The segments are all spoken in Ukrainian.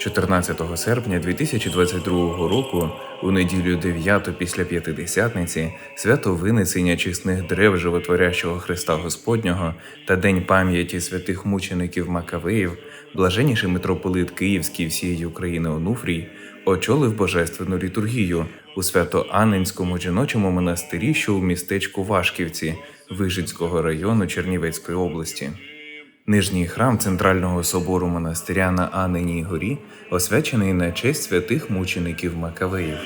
14 серпня 2022 року, у неділю 9 після П'ятидесятниці, свято винесення чесних древ животворящого Христа Господнього та День пам'яті святих мучеників Макавеїв, блаженніший митрополит Київський всієї України Онуфрій очолив божественну літургію у свято-Анненському жіночому монастирі, що у містечку Вашківці Вижицького району Чернівецької області. Нижній храм центрального собору монастиря на Анненій горі освячений на честь святих мучеників Макавеїв.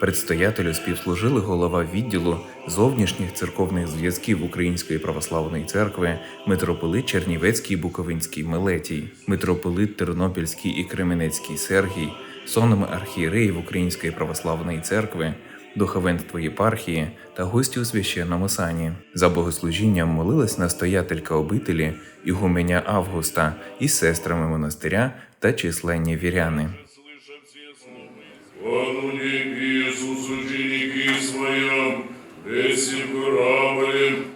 Предстоятелю співслужили голова відділу зовнішніх церковних зв'язків Української православної церкви, митрополит Чернівецький Буковинський Мелетій, митрополит Тернопільський і Кременецький Сергій, сонми архієреїв Української православної церкви, духовенство єпархії та гості у священному сані. За богослужінням молилась настоятелька обителі Ігуменя Августа із сестрами монастиря та численні віряни. Он у ученики кораблем,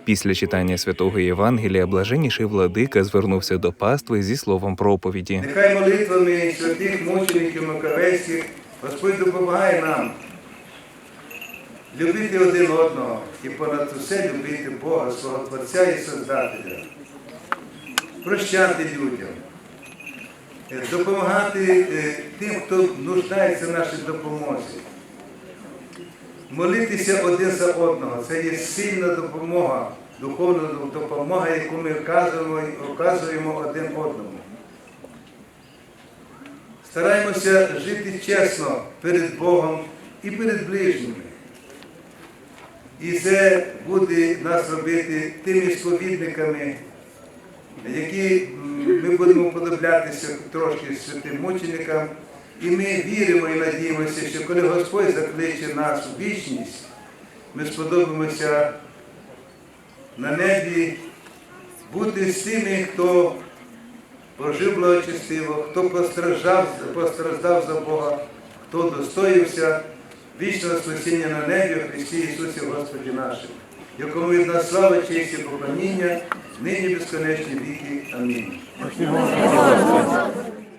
Після читання святого Євангелія блаженніший владика звернувся до пастви зі словом проповіді. Нехай молитвами святих мучеників Макавейських Господь допомагає нам любити один одного і понад усе любити Бога, свого Творця і Создателя, прощати людям, е, допомагати е, тим, хто нуждається в нашій допомозі. Молитися один за одного це є сильна допомога, духовна допомога, яку ми оказуємо, оказуємо один одному. Стараємося жити чесно перед Богом і перед ближніми. І це буде нас робити тими сповідниками, які ми будемо подоблятися трошки святим мученикам. І ми віримо і надіємося, що коли Господь закличе нас у вічність, ми сподобаємося на небі бути з тими, хто прожив благочестиво, хто постраждав, постраждав за Бога, хто достоївся вічного спасіння на небі в Христі Ісусі Господі нашим, якому від нас слава, честь і поклоніння, нині безконечні віки. Амінь.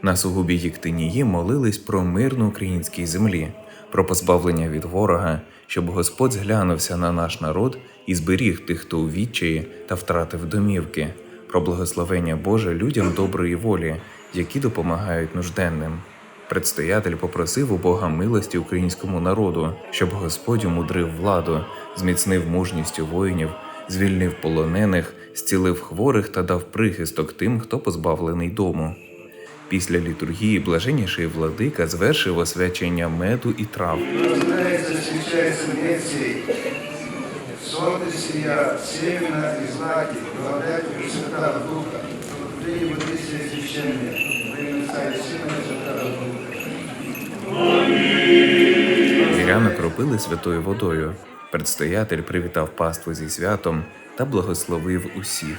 На сугубі Єктинії молились про мир на українській землі, про позбавлення від ворога, щоб Господь зглянувся на наш народ і зберіг тих, хто у відчаї та втратив домівки, про благословення Боже людям доброї волі, які допомагають нужденним. Предстоятель попросив у Бога милості українському народу, щоб Господь умудрив владу, зміцнив мужністю воїнів, звільнив полонених, зцілив хворих та дав прихисток тим, хто позбавлений дому. Після літургії блаженніший владика звершив освячення меду і трав. Рождается, встречается Мессией, сонце сия, семена и знаки, благодать Пресвятого Духа, приди воды сия священные, во имя Отца и Сына и Святого Духа. Віряни кропили святою водою. Предстоятель привітав паству зі святом та благословив усіх.